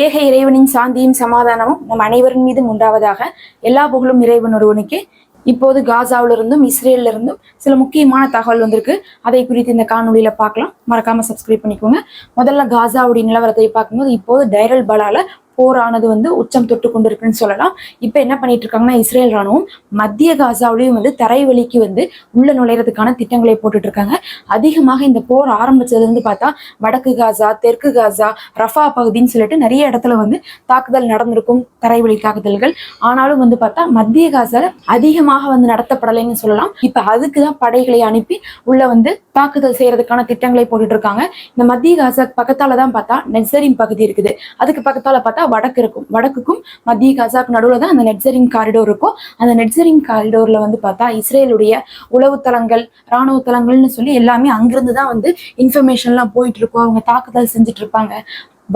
ஏக இறைவனின் சாந்தியும் சமாதானமும் நம் அனைவரின் மீதும் உண்டாவதாக எல்லா புகழும் இறைவன் ஒருவனுக்கு. இப்போது காசாவில இருந்தும் இஸ்ரேல்ல இருந்தும் சில முக்கியமான தகவல் வந்திருக்கு. அதை குறித்து இந்த காணொலியில பார்க்கலாம். மறக்காம சப்ஸ்கிரைப் பண்ணிக்கோங்க. முதல்ல காசாவுடைய நிலவரத்தை பார்க்கும்போது இப்போது டைரல் பலால போரானது வந்து உச்சம் தொட்டு கொண்டிருக்குன்னு சொல்லலாம். இப்போ என்ன பண்ணிட்டு இருக்காங்கன்னா இஸ்ரேல் ராணுவம் மத்திய காசாவிலையும் வந்து தரைவழிக்கு வந்து உள்ள நுழையிறதுக்கான திட்டங்களை போட்டுட்டு இருக்காங்க. அதிகமாக இந்த போர் ஆரம்பிச்சதுல இருந்து பார்த்தா வடக்கு காசா தெற்கு காசா ரஃபா பகுதின்னு சொல்லிட்டு நிறைய இடத்துல வந்து தாக்குதல் நடந்திருக்கும் தரைவழி தாக்குதல்கள். ஆனாலும் வந்து பார்த்தா மத்திய காசால அதிகமாக வந்து நடத்தப்படலைன்னு சொல்லலாம். இப்ப அதுக்கு தான் படைகளை அனுப்பி உள்ள வந்து தாக்குதல் செய்யறதுக்கான திட்டங்களை போட்டுட்டு இருக்காங்க. இந்த மத்திய காசா பக்கத்தால தான் பார்த்தா நெசரின் பகுதி இருக்குது. அதுக்கு பக்கத்தால பார்த்தா வடக்கு இருக்கும் வடக்குக்கும் மத்திய கசாக் நடுவில் தான் அந்த நெட்சரிங் காரிடோர் இருக்கும். அந்த நெட்சரிங் காரிடோர்ல வந்து பார்த்தா இஸ்ரேலுடைய உளவு தளங்கள் ராணுவ தளங்கள்னு சொல்லி எல்லாமே அங்கிருந்து தான் வந்து இன்ஃபர்மேஷன்லாம் போயிட்டு இருக்கும். அவங்க தாக்குதல் செஞ்சுட்டு இருப்பாங்க.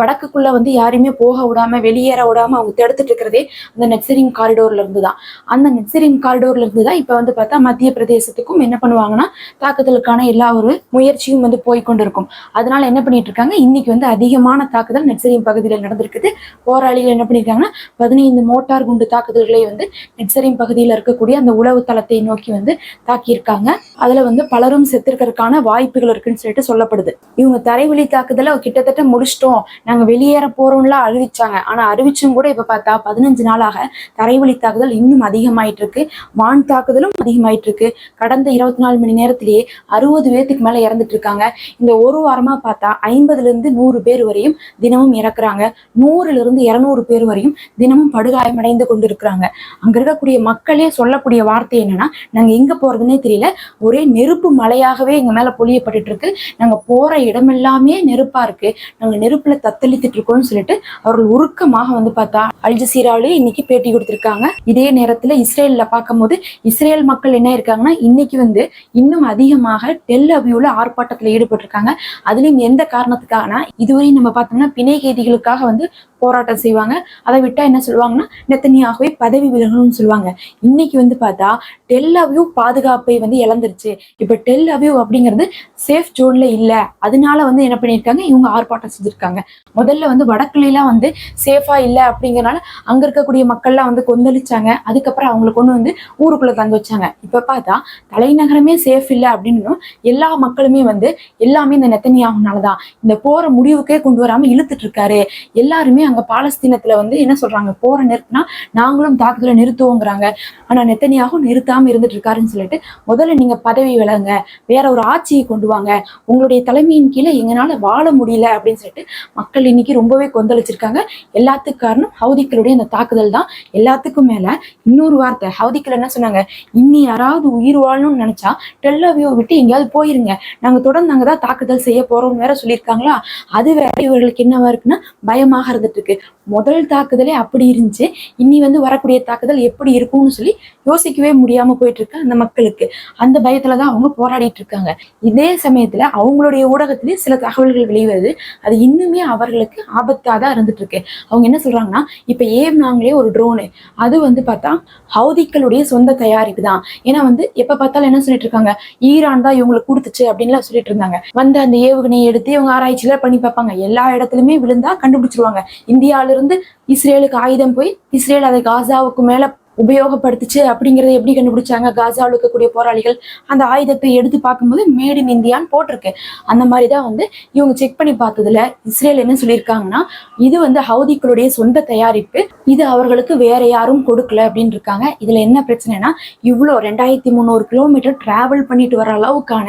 வடக்குக்குள்ள வந்து யாரையுமே போக விடாம வெளியேற விடாம அவங்க தடுத்துட்டு இருக்கிறதே அந்த நெக்ஸரிங் காரிடோர்ல இருந்து தான். அந்த நெக்ஸரிங் காரிடோர்ல இருந்து தான் இப்ப வந்து பார்த்தா மத்திய பிரதேசத்துக்கும் என்ன பண்ணுவாங்கன்னா தாக்குதலுக்கான எல்லா ஒரு முயற்சியும் வந்து போய்கொண்டிருக்கும் அதனால என்ன பண்ணிட்டு இருக்காங்க? இன்னைக்கு வந்து அதிகமான தாக்குதல் நெக்ஸரிங் பகுதியில் நடந்திருக்குது. போராளிகள் என்ன பண்ணியிருக்காங்கன்னா பதினைந்து மோட்டார் குண்டு தாக்குதல்களை வந்து நெட்சரிங் பகுதியில் இருக்கக்கூடிய அந்த உளவு தளத்தை நோக்கி வந்து தாக்கியிருக்காங்க. அதுல வந்து பலரும் செத்திருக்கிறதுக்கான வாய்ப்புகள் இருக்குன்னு சொல்லிட்டு சொல்லப்படுது. இவங்க தரைவழி தாக்குதலை கிட்டத்தட்ட முடிச்சிட்டோம். நாங்க வெளியேற போறோம்லாம் அறிவிச்சாங்க. ஆனா அறிவிச்சும் கூட இப்ப பார்த்தா பதினஞ்சு நாளாக தரைவழி தாக்குதல் இன்னும் அதிகமாயிட்டு இருக்கு வான் தாக்குதலும் அதிகமாயிட்டு இருக்கு கடந்த இருபத்தி நாலு மணி நேரத்திலேயே அறுபது பேர்த்துக்கு மேல இறந்துட்டு இருக்காங்க இந்த ஒரு வாரமா பார்த்தா ஐம்பதுல இருந்து நூறு பேர் வரையும் தினமும் இறக்குறாங்க. நூறுல இருந்து இருநூறு பேர் வரையும் தினமும் படுகாயமடைந்து கொண்டு இருக்கிறாங்க அங்க இருக்கக்கூடிய மக்களே சொல்லக்கூடிய வார்த்தை என்னன்னா நாங்க எங்க போறதுன்னே தெரியல. ஒரே நெருப்பு மலையாகவே எங்க மேல பொழியப்பட்டு இருக்கு நாங்க போற இடமெல்லாமே நெருப்பா இருக்கு. நாங்க நெருப்புல தத்தளித்துட்டு இருக்கோம்னு சொல்லிட்டு அவர்கள் உருக்கமாக வந்து பார்த்தா அல் ஜசீராவிலே இன்னைக்கு பேட்டி கொடுத்திருக்காங்க. இதே நேரத்துல இஸ்ரேல்ல பார்க்கும்போது இஸ்ரேல் மக்கள் என்ன இருக்காங்கன்னா இன்னைக்கு வந்து இன்னும் அதிகமாக டெல் அபியூல ஆர்ப்பாட்டத்துல ஈடுபட்டிருக்காங்க. அதுலயும் எந்த காரணத்துக்காகனா இதுவரை நம்ம பார்த்தோம்னா பிணை கைதிகளுக்காக வந்து போராட்டம் செய்வாங்க. அதை விட்டா என்ன சொல்லுவாங்கன்னா நெத்தனியாகவே பதவி விலகணும்னு சொல்லுவாங்க. இன்னைக்கு வந்து பார்த்தா டெல்லாவியூ பாதுகாப்பை வந்து இழந்துருச்சு. இப்ப டெல்லாவியூ அப்படிங்கிறது சேஃப் ஜோன்ல இல்ல. அதனால வந்து என்ன பண்ணியிருக்காங்க? இவங்க ஆர்ப்பாட்டம் செஞ்சிருக்காங்க. முதல்ல வந்து வடக்குலாம் வந்து சேஃபா இல்ல அப்படிங்கறனால அங்க இருக்கக்கூடிய மக்கள்லாம் வந்து கொந்தளிச்சாங்க. அதுக்கப்புறம் அவங்களை கொண்டு வந்து ஊருக்குள்ள தங்க வச்சாங்க. இப்ப பார்த்தா தலைநகரமே சேஃப் இல்ல அப்படின்னு எல்லா மக்களுமே வந்து எல்லாமே இந்த நெத்தனியாகனாலதான். இந்த போற முடிவுக்கே கொண்டு வராம இழுத்துட்டு இருக்காரு. எல்லாருமே அங்க பாலஸ்தீனத்துல வந்து என்ன சொல்றாங்க? போற நிறுத்தினா நாங்களும் தாக்குதலை நிறுத்துவோங்கிறாங்க. ஆனா நெத்தனியாகவும் நிறுத்தாம இருந்துட்டு இருக்காருன்னு சொல்லிட்டு முதல்ல நீங்க பதவி விலகுங்க. வேற ஒரு ஆட்சியை கொண்டு வாங்க. உங்களுடைய தலைமையின் கீழே எங்களால வாழ முடியல அப்படின்னு சொல்லிட்டு மக்கள் இன்னைக்கு ரொம்பவே கொந்தளிச்சிருக்காங்க. எல்லாத்துக்கும் காரணம் ஹவுதிக்களுடைய அந்த தாக்குதல் தான். எல்லாத்துக்கும் மேல இன்னொரு வார்த்தை ஹவுதிக்கள் என்ன சொன்னாங்க? இன்னி யாராவது உயிர் வாழணும்னு நினைச்சா டெல்லவியோ விட்டு எங்கேயாவது போயிருங்க. நாங்க தொடர்ந்து அங்கதான் தான் தாக்குதல் செய்ய போறோம்னு வேற சொல்லியிருக்காங்களா? அது வேற இவர்களுக்கு என்னவா இருக்குன்னா பயமாக இருந்துட்டு இருக்கு முதல் தாக்குதலே அப்படி இருந்துச்சு. இனி வந்து வரக்கூடிய தாக்குதல் எப்படி இருக்கும்னு சொல்லி யோசிக்கவே முடியாம போயிட்டு இருக்கு அந்த மக்களுக்கு. அந்த பயத்துல தான் அவங்க போராடிட்டு இருக்காங்க. இதே சமயத்துல அவங்களுடைய ஊடகத்திலேயே சில தகவல்கள் வெளிவருது. அது இன்னுமே அவர்களுக்கு ஆபத்தாக தான் இருந்துட்டு இருக்கு அவங்க என்ன சொல்றாங்கன்னா இப்ப ஏவுனாங்களே ஒரு ட்ரோனு அது வந்து பார்த்தா ஹவுதிக்களுடைய சொந்த தயாரிப்பு தான். ஏன்னா வந்து எப்ப பார்த்தாலும் என்ன சொல்லிட்டு இருக்காங்க ஈரான் தான் இவங்களுக்கு கொடுத்துச்சு அப்படின்னு சொல்லிட்டு இருந்தாங்க. வந்து அந்த ஏவுகணையை எடுத்து இவங்க ஆராய்ச்சியில பண்ணி பார்ப்பாங்க. எல்லா இடத்துலயுமே விழுந்தா கண்டுபிடிச்சிருவாங்க. இந்தியாவில இருந்து இஸ்ரேலுக்கு ஆயுதம் போய் இஸ்ரேல் அதை காசாவுக்கு மேல உபயோகப்படுத்துச்சு அப்படிங்கிறத எப்படி கண்டுபிடிச்சாங்க? காசாவில் இருக்கக்கூடிய போராளிகள் அந்த ஆயுதத்தை எடுத்து பார்க்கும்போது மேட் இன் இந்தியான்னு போட்டிருக்கு. அந்த மாதிரி தான் வந்து இவங்க செக் பண்ணி பார்த்ததுல இஸ்ரேல் என்ன சொல்லியிருக்காங்கன்னா இது வந்து ஹவுதிக்களுடைய சொந்த தயாரிப்பு இது அவர்களுக்கு வேற யாரும் கொடுக்கல அப்படின்னு இருக்காங்க இதுல என்ன பிரச்சனைனா இவ்வளோ ரெண்டாயிரத்தி முந்நூறு கிலோமீட்டர் டிராவல் பண்ணிட்டு வர அளவுக்கான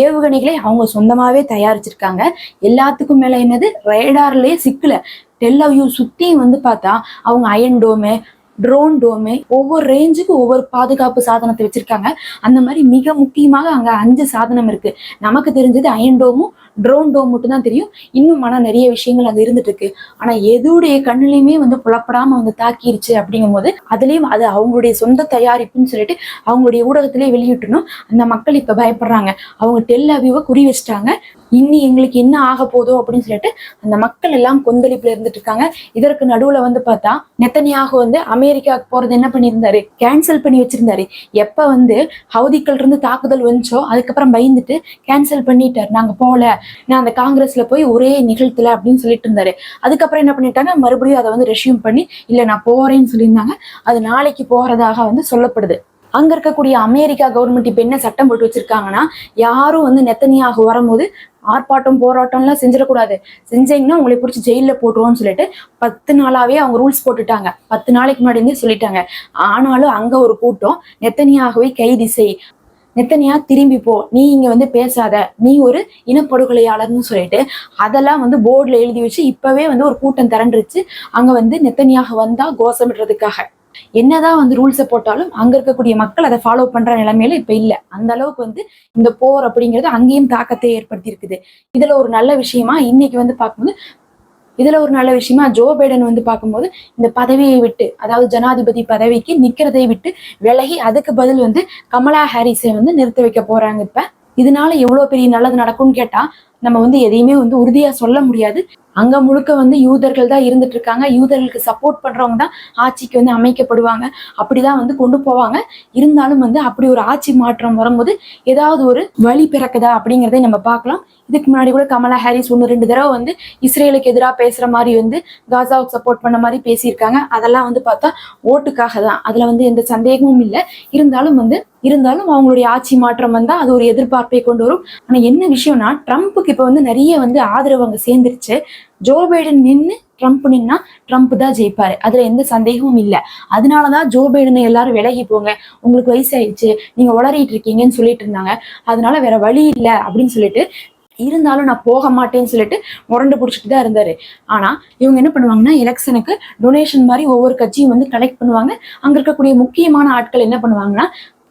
ஏவுகணைகளை அவங்க சொந்தமாகவே தயாரிச்சிருக்காங்க. எல்லாத்துக்கும் மேலே என்னது? ரேடார்லேயே சிக்கலை. டெல்லவியூ சுற்றியும் வந்து பார்த்தா அவங்க அயன் டோமு ட்ரோன் டோமே ஒவ்வொரு ரேஞ்சுக்கும் ஒவ்வொரு பாதுகாப்பு சாதனத்தை வச்சிருக்காங்க. அந்த மாதிரி மிக முக்கியமாக அங்க அஞ்சு சாதனம் இருக்கு. நமக்கு தெரிஞ்சது அயன் டோமும் ட்ரோன் டோம் மட்டும் தான் தெரியும். இன்னும் மன நிறைய விஷயங்கள் அங்க இருந்துட்டு இருக்கு. ஆனா எதுடைய கண்ணுலயுமே வந்து புலப்படாம வந்து தாக்கிருச்சு அப்படிங்கும் போது அதுலயும் அது அவங்களுடைய சொந்த தயாரிப்புன்னு சொல்லிட்டு அவங்களுடைய ஊடகத்திலே வெளியிட்டணும் அந்த மக்கள் இப்ப பயப்படுறாங்க. அவங்க டெல் அவியூவை குறி வச்சுட்டாங்க. இன்னி எங்களுக்கு என்ன ஆக போதோ அப்படின்னு சொல்லிட்டு அந்த மக்கள் எல்லாம் கொந்தளிப்புல இருந்துட்டு இருக்காங்க. இதற்கு நடுவுல வந்து பார்த்தா நெத்தனியாக வந்து அமெரிக்காவுக்கு போறது என்ன பண்ணியிருந்தாரு? கேன்சல் பண்ணி வச்சிருந்தாரு. எப்ப வந்து ஹவுதிக்கள் இருந்து தாக்குதல் வந்துச்சோ அதுக்கப்புறம் பயந்துட்டு கேன்சல் பண்ணிட்டாரு. நாங்க போல நான் அந்த காங்கிரஸ்ல போய் ஒரே நிகழ்த்தல அப்படின்னு சொல்லிட்டு இருந்தாரு. அதுக்கப்புறம் என்ன பண்ணிட்டாங்க? மறுபடியும் அதை வந்து ரெஷ்யூம் பண்ணி இல்ல நான் போறேன்னு சொல்லியிருந்தாங்க. அது நாளைக்கு போறதாக வந்து சொல்லப்படுது. அங்க இருக்கக்கூடிய அமெரிக்கா கவர்மெண்ட் இப்ப என்ன சட்டம் போட்டு வச்சிருக்காங்கன்னா யாரும் வந்து நெத்தனியாக வரும்போது ஆர்ப்பாட்டம் போராட்டம்லாம் செஞ்சிடக்கூடாது. செஞ்சீங்கன்னா உங்களை பிடிச்சி ஜெயில போட்டுருவோம்னு சொல்லிட்டு பத்து நாளாவே அவங்க ரூல்ஸ் போட்டுட்டாங்க. பத்து நாளைக்கு முன்னாடி இருந்தே சொல்லிட்டாங்க. ஆனாலும் அங்க ஒரு கூட்டம் நெத்தனியாகவே கைது செய் நெத்தனியா திரும்பி போ. நீ இங்க வந்து பேசாத. நீ ஒரு இனப்படுகொலையாளர்னு சொல்லிட்டு அதெல்லாம் வந்து போர்டுல எழுதி வச்சு இப்பவே வந்து ஒரு கூட்டம் திரண்டுருச்சு. அங்க வந்து நெத்தனியாக வந்தா கோஷமிடுறதுக்காக என்னதான் வந்து ரூல்ஸை போட்டாலும் அங்க இருக்கக்கூடிய மக்கள் அதை ஃபாலோ பண்ற நிலைமையில இப்ப இல்ல. அந்த அளவுக்கு வந்து இந்த போர் அப்படிங்கிறது அங்கேயும் தாக்கத்தை ஏற்படுத்தி இருக்குது இதுல ஒரு நல்ல விஷயமா இன்னைக்கு வந்து பார்க்கும்போது இதுல ஒரு நல்ல விஷயமா ஜோ பைடன் வந்து பார்க்கும்போது இந்த பதவியை விட்டு அதாவது ஜனாதிபதி பதவிக்கு நிக்கிறதை விட்டு விலகி அதுக்கு பதில் வந்து கமலா ஹாரிஸை வந்து நிறுத்த வைக்க போறாங்க இப்ப. இதனால எவ்வளவு பெரிய நல்லது நடக்கும்னு கேட்டா நம்ம வந்து எதையுமே வந்து உறுதியா சொல்ல முடியாது. அங்க முழுக்க வந்து யூதர்கள் தான் இருந்துட்டு இருக்காங்க. யூதர்களுக்கு சப்போர்ட் பண்றவங்க தான் ஆட்சிக்கு வந்து அமைக்கப்படுவாங்க. அப்படிதான் வந்து கொண்டு போவாங்க. இருந்தாலும் வந்து அப்படி ஒரு ஆட்சி மாற்றம் வரும்போது ஏதாவது ஒரு வழி பிறக்குதா அப்படிங்கிறதை நம்ம பார்க்கலாம். இதுக்கு முன்னாடி கூட கமலா ஹாரிஸ் ஒன்று ரெண்டு தடவை வந்து இஸ்ரேலுக்கு எதிராக பேசுகிற மாதிரி வந்து காசாவுக்கு சப்போர்ட் பண்ண மாதிரி பேசியிருக்காங்க. அதெல்லாம் வந்து பார்த்தா ஓட்டுக்காக தான். அதில் வந்து எந்த சந்தேகமும் இல்லை. இருந்தாலும் வந்து இருந்தாலும் அவங்களுடைய ஆட்சி மாற்றம் வந்தால் அது ஒரு எதிர்பார்ப்பை கொண்டு வரும். ஆனால் என்ன விஷயம்னா ட்ரம்ப்புக்கு இப்போ வந்து நிறைய வந்து ஆதரவு அங்க சேர்ந்துருச்சு. ஜோ பைடன் நின்னு ட்ரம்ப் நின்னா ட்ரம்ப் தான் ஜெயிப்பாரு. அதுல எந்த சந்தேகமும் இல்லை. அதனாலதான் ஜோ பைடனை எல்லாரும் விலகி போங்க. உங்களுக்கு வயசாயிடுச்சு. நீங்க உளறிட்டு இருக்கீங்கன்னு சொல்லிட்டு இருந்தாங்க. அதனால வேற வழி இல்லை அப்படின்னு சொல்லிட்டு இருந்தாலும் நான் போக மாட்டேன்னு சொல்லிட்டு முரண்டு பிடிச்சிட்டு தான் இருந்தாரு. ஆனா இவங்க என்ன பண்ணுவாங்கன்னா எலெக்ஷனுக்கு டொனேஷன் மாதிரி ஒவ்வொரு கட்சியும் வந்து கலெக்ட் பண்ணுவாங்க. அங்க இருக்கக்கூடிய முக்கியமான ஆட்கள் என்ன பண்ணுவாங்கன்னா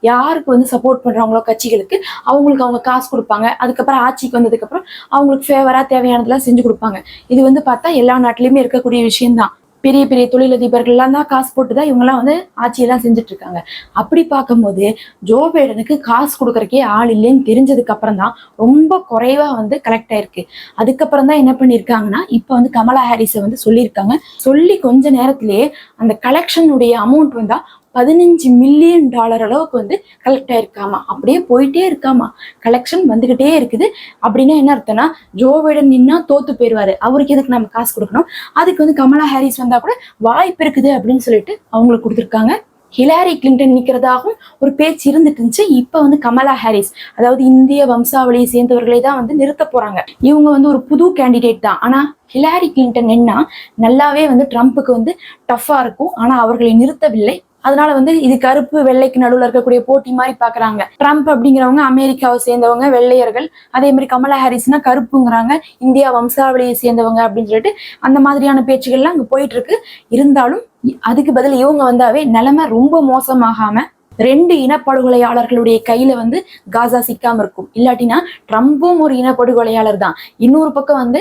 யாருக்கு வந்து சப்போர்ட் பண்றாங்களோ கட்சிகளுக்கு அவங்களுக்கு அவங்க காசு கொடுப்பாங்க. அதுக்கப்புறம் ஆட்சிக்கு வந்ததுக்கு அப்புறம் அவங்களுக்கு ஃபேவரா தேவையானதெல்லாம் செஞ்சு கொடுப்பாங்க. இது வந்து பார்த்தா எல்லா நாட்டிலயுமே இருக்கக்கூடிய விஷயம்தான். பெரிய பெரிய தொழிலதிபர்கள்லாம் தான் காசு போட்டு தான் இவங்கெல்லாம் வந்து ஆட்சியெல்லாம் செஞ்சுட்டு இருக்காங்க அப்படி பார்க்கும்போது ஜோ பைடனுக்கு காசு கொடுக்கறக்கே ஆள் இல்லைன்னு தெரிஞ்சதுக்கு அப்புறம் தான் ரொம்ப குறைவா வந்து கலெக்ட் ஆயிருக்கு. அதுக்கப்புறம் தான் என்ன பண்ணியிருக்காங்கன்னா இப்போ வந்து கமலா ஹாரிஸை வந்து சொல்லியிருக்காங்க. சொல்லி கொஞ்ச நேரத்திலேயே அந்த கலெக்ஷனுடைய அமௌண்ட் வந்தா பதினஞ்சு மில்லியன் டாலர் அளவுக்கு வந்து கலெக்ட் ஆயிருக்காமா? அப்படியே போயிட்டே இருக்காமா? கலெக்ஷன் வந்துகிட்டே இருக்குது. அப்படின்னா என்ன அர்த்தம்னா ஜோ பைடன் நின்னா தோத்து போயிடுவாரு. அவருக்கு எதுக்கு நம்ம காசு கொடுக்கணும்? அதுக்கு வந்து கமலா ஹாரிஸ் வந்தா கூட வாய்ப்பு இருக்குது அப்படின்னு சொல்லிட்டு அவங்களுக்கு கொடுத்துருக்காங்க. ஹிலாரி கிளின்டன் நிற்கிறதாகவும் ஒரு பேச்சு இருந்துட்டு இருந்துச்சு. இப்போ வந்து கமலா ஹாரிஸ் அதாவது இந்திய வம்சாவளியை சேர்ந்தவர்களை தான் வந்து நிறுத்த போறாங்க. இவங்க வந்து ஒரு புது கேண்டிடேட் தான். ஆனால் ஹிலாரி கிளின்டன் என்ன நல்லாவே வந்து ட்ரம்ப்புக்கு வந்து டஃப்பாக இருக்கும். ஆனால் அவர்களை நிறுத்தவில்லை. அதனால வந்து இது கருப்பு வெள்ளைக்கு நடுவில் இருக்கக்கூடிய போட்டி மாதிரி பாக்குறாங்க. ட்ரம்ப் அப்படிங்கிறவங்க அமெரிக்காவை சேர்ந்தவங்க வெள்ளையர்கள். அதே மாதிரி கமலா ஹாரிஸ்னா கருப்புங்கிறாங்க. இந்தியா வம்சாவளியை சேர்ந்தவங்க அப்படின்னு சொல்லிட்டு அந்த மாதிரியான பேச்சுகள்லாம் அங்க போயிட்டு இருக்கு இருந்தாலும் அதுக்கு பதில் இவங்க வந்தாவே நிலைமை ரொம்ப மோசமாகாம ரெண்டு இனப்படுகொலையாளர்களுடைய கையில வந்து காசா சிக்காம இருக்கும். இல்லாட்டினா ட்ரம்பும் ஒரு இனப்படுகொலையாளர் தான். இன்னொரு பக்கம் வந்து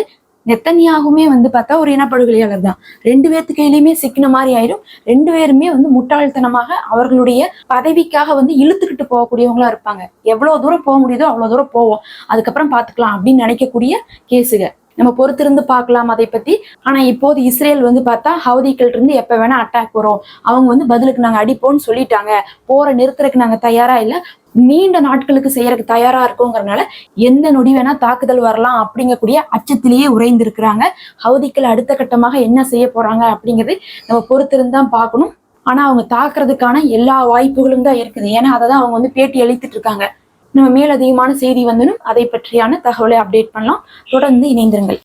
நெத்தனியாகுமே வந்து பார்த்தா ஒரு இனப்படுகொலையாளர் தான். ரெண்டு பேர்த்து கையிலையுமே சிக்கின மாதிரி ஆயிரும். ரெண்டு பேருமே வந்து முட்டாள்தனமாக அவர்களுடைய பதவிக்காக வந்து இழுத்துக்கிட்டு போகக்கூடியவங்களா இருப்பாங்க. எவ்வளவு தூரம் போக முடியுதோ அவ்வளவு தூரம் போவோம். அதுக்கப்புறம் பாத்துக்கலாம் அப்படின்னு நினைக்கக்கூடிய கேஸுக நம்ம பொறுத்திருந்து பார்க்கலாம் அதை பத்தி. ஆனா இப்போது இஸ்ரேல் வந்து பார்த்தா ஹவுதிகள் இருந்து எப்ப வேணா அட்டாக் வரும். அவங்க வந்து பதிலுக்கு நாங்க அடிப்போம்னு சொல்லிட்டாங்க. போற நிறுத்துறதுக்கு நாங்க தயாரா இல்ல. நீண்ட நாட்களுக்கு செய்யறதுக்கு தயாரா இருக்கோங்கிறனால எந்த நொடி வேணா தாக்குதல் வரலாம் அப்படிங்கக்கூடிய அச்சத்திலேயே உறைந்திருக்கிறாங்க. ஹவுதிக்கள் அடுத்த கட்டமாக என்ன செய்ய போறாங்க அப்படிங்கிறது நம்ம பொறுத்திருந்து தான் பார்க்கணும். ஆனா அவங்க தாக்குறதுக்கான எல்லா வாய்ப்புகளும் தான் இருக்குது. ஏன்னா அதை தான் அவங்க வந்து பேட்டி அளித்துட்டு இருக்காங்க. நம்ம மேலதிகமான செய்தி வந்தனும் அதை பற்றியான தகவலை அப்டேட் பண்ணலாம். தொடர்ந்து இணைந்திருங்கள்.